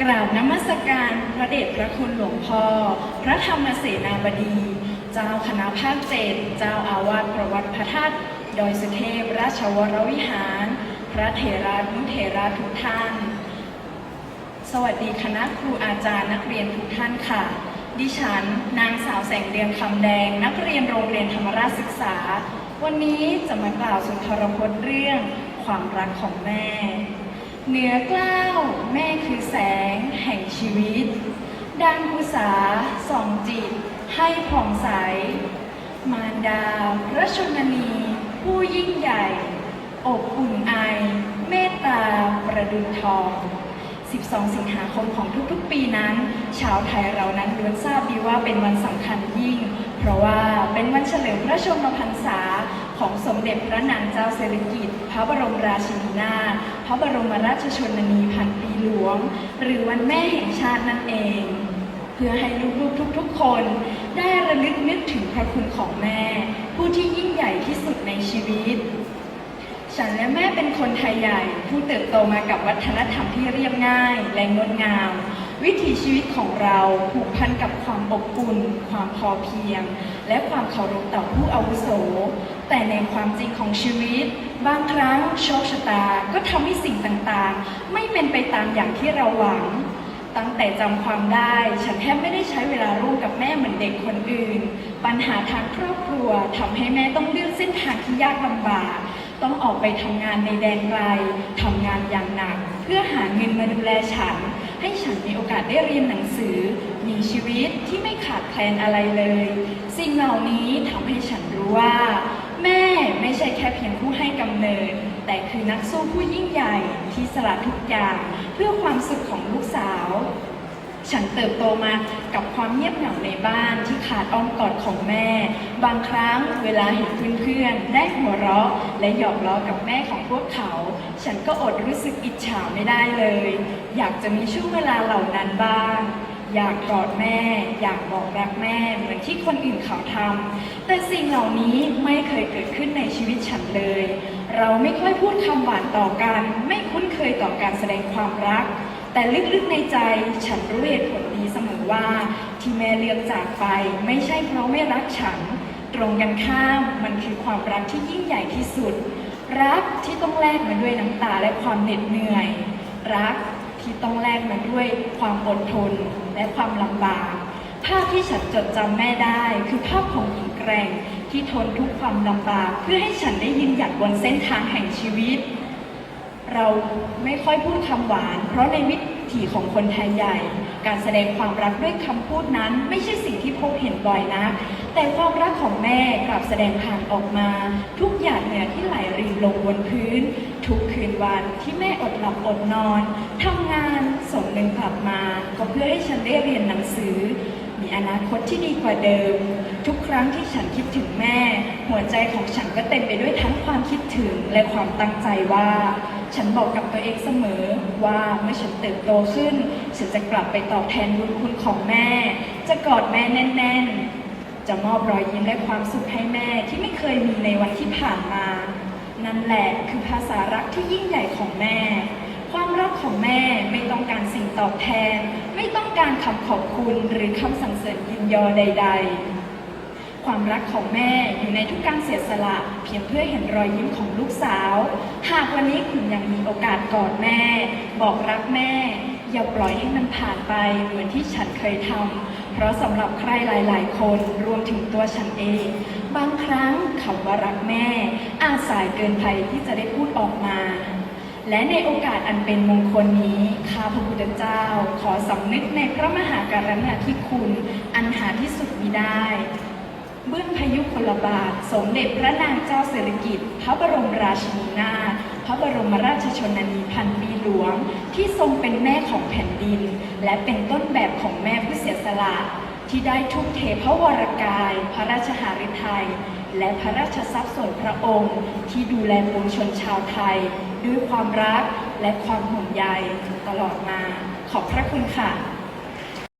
กราบนมัสการพระเดชพระคุณหลวงพ่อ พระธรรมเสนาบดี เจ้าคณะภาคเจ็ดเจ้าอาวาสประวัติพระธาตุดอยสุเทพราชวรวิหาร พระเถรานุเถราทุกท่าน สวัสดีคณะครูอาจารย์นักเรียนทุกท่านค่ะ ดิฉัน นางสาวแสงเดือนคำแดง นักเรียนโรงเรียนธรรมราชศึกษา วันนี้จะมากล่าวสุนทรพจน์เรื่อง ความรักของแม่ เหนือกล้าวแม่คือแสงแห่งชีวิต ดังอุษาส่องจิตให้ผ่องใส มารดาพระชนนีผู้ยิ่งใหญ่ อบอุ่นไอ เมตตาประดุจทอง 12 สิงหาคมของทุกๆ ปีนั้น ชาวไทยเรานั้นล้วนทราบดีว่าเป็นวันสำคัญยิ่ง เพราะว่าเป็นวันเฉลิมพระชนมพรรษา ของสมเด็จพระนางเจ้าสิริกิติ์พระบรมราชินีนาถพระบรมราชชนนีพันปีหลวง หรือวันแม่แห่งชาตินั่นเอง เพื่อให้ลูกๆทุกๆ คน ได้ระลึกนึกถึงพระคุณของแม่ ผู้ที่ยิ่งใหญ่ที่สุดในชีวิตฉันและแม่เป็นคนไทยใหญ่ ผู้เติบโตมากับวัฒนธรรมที่เรียบง่าย และงดงาม วิถีชีวิตของเราผูกพันกับความอบอุ่น ความพอเพียง และความเคารพต่อผู้อาวุโส แต่ในความจริงของชีวิต บางครั้งโชคชะตาก็ทำให้สิ่งต่างๆ ไม่เป็นไปตามอย่างที่เราหวัง ตั้งแต่จำความได้ ฉันแทบไม่ได้ใช้เวลาร่วมกับแม่เหมือนเด็กคนอื่น ปัญหาทางครอบครัวทำให้แม่ต้องเลือกเส้นทางที่ยากลำบากต้องออกไปทำงานในแดนไกลทำงานอย่างหนัก เพื่อหาเงินมาดูแลฉัน ให้ฉันมีโอกาสได้เรียนหนังสือ มีชีวิตที่ไม่ขาดแคลนอะไรเลย สิ่งเหล่านี้ทำให้ฉันรู้ว่า แม่ไม่ใช่แค่เพียงผู้ให้กำเนิด แต่คือนักสู้ผู้ยิ่งใหญ่ที่สละทุกอย่างเพื่อความสุขของลูกสาว ฉันเติบโตมากับความเงียบเหงาในบ้านที่ขาดอ้อมกอดของแม่ บางครั้งเวลาเห็นเพื่อนๆได้หัวเราะ และหยอกล้อกับแม่ของพวกเขา ฉันก็อดรู้สึกอิจฉาไม่ได้เลย อยากจะมีช่วงเวลาเหล่านั้นบ้าง อยากกอดแม่ อยากบอกรักแม่เหมือนที่คนอื่นเขาทำแต่สิ่งเหล่านี้ไม่เคยเกิดขึ้นในชีวิตฉันเลย เราไม่ค่อยพูดคำหวานต่อกัน ไม่คุ้นเคยต่อการแสดงความรัก แต่ลึกๆในใจฉันรู้เหตุผลดีเสมอว่า ที่แม่เลือกจากไป ไม่ใช่เพราะไม่รักฉัน ตรงกันข้ามมันคือความรักที่ยิ่งใหญ่ที่สุด รักที่ต้องแลกมาด้วยน้ำตาและความเหน็ดเหนื่อย รักที่ต้องแลกมาด้วยความอดทน และความลำบาก ภาพที่ฉันจดจำแม่ได้ คือภาพของหญิงแกร่งที่ทนทุกความลำบาก เพื่อให้ฉันได้ยืนหยัดบนเส้นทางแห่งชีวิต เราไม่ค่อยพูดคำหวาน เพราะในวิถีของคนไทยใหญ่ การแสดงความรักด้วยคำพูดนั้น ไม่ใช่สิ่งที่พบเห็นบ่อยนะแต่ความรักของแม่กลับแสดงผ่านออกมา ทุกหยาดเหงื่อที่ไหลรินลงบนพื้น ทุกคืนวันที่แม่อดหลับอดนอนทำงานส่งเงินกลับมา ก็เพื่อให้ฉันได้เรียนหนังสือ มีอนาคตที่ดีกว่าเดิม ทุกครั้งที่ฉันคิดถึงแม่ หัวใจของฉันก็เต็มไปด้วยทั้งความคิดถึงและความตั้งใจว่า ฉันบอกกับตัวเองเสมอว่าเมื่อฉันเติบโตขึ้น ฉันจะกลับไปตอบแทนบุญคุณของแม่ จะกอดแม่แน่น ๆ จะมอบรอยยิ้มและความสุขให้แม่ที่ไม่เคยมีในวันที่ผ่านมา นั่นแหละคือภาษารักที่ยิ่งใหญ่ของแม่ ความรักของแม่ไม่ต้องการสิ่งตอบแทน ไม่ต้องการคำขอบคุณหรือคำสรรเสริญยินยอใด ๆ ความรักของแม่อยู่ในทุกการเสียสละ เพียงเพื่อเห็นรอยยิ้มของลูกสาว หากวันนี้คุณยังมีโอกาสกอดแม่ บอกรักแม่ อย่าปล่อยให้มันผ่านไปเหมือนที่ฉันเคยทำเพราะสำหรับใครหลาย ๆ คนรวมถึงตัวฉันเอง บางครั้งคำว่ารักแม่ อาจสายเกินไปที่จะได้พูดออกมาและในโอกาสอันเป็นมงคลนี้ข้าพระพุทธเจ้า ขอสำนึกในพระมหากรุณาธิคุณ อันหาที่สุดมิได้ บื้องพยุคลบาท สมเด็จพระนางเจ้าสิริกิติ์พระบรมราชินีนาถพระบรมราชชนนีพันปีหลวง ที่ทรงเป็นแม่ของแผ่นดิน และเป็นต้นแบบของแม่ผู้เสียสละที่ได้ทุ่มเทพระวรกาย พระราชหฤทัย และพระราชทรัพย์ส่วนพระองค์ ที่ดูแลปวงชนชาวไทย ด้วยความรักและความห่วงใยตลอดมา ขอบพระคุณค่ะ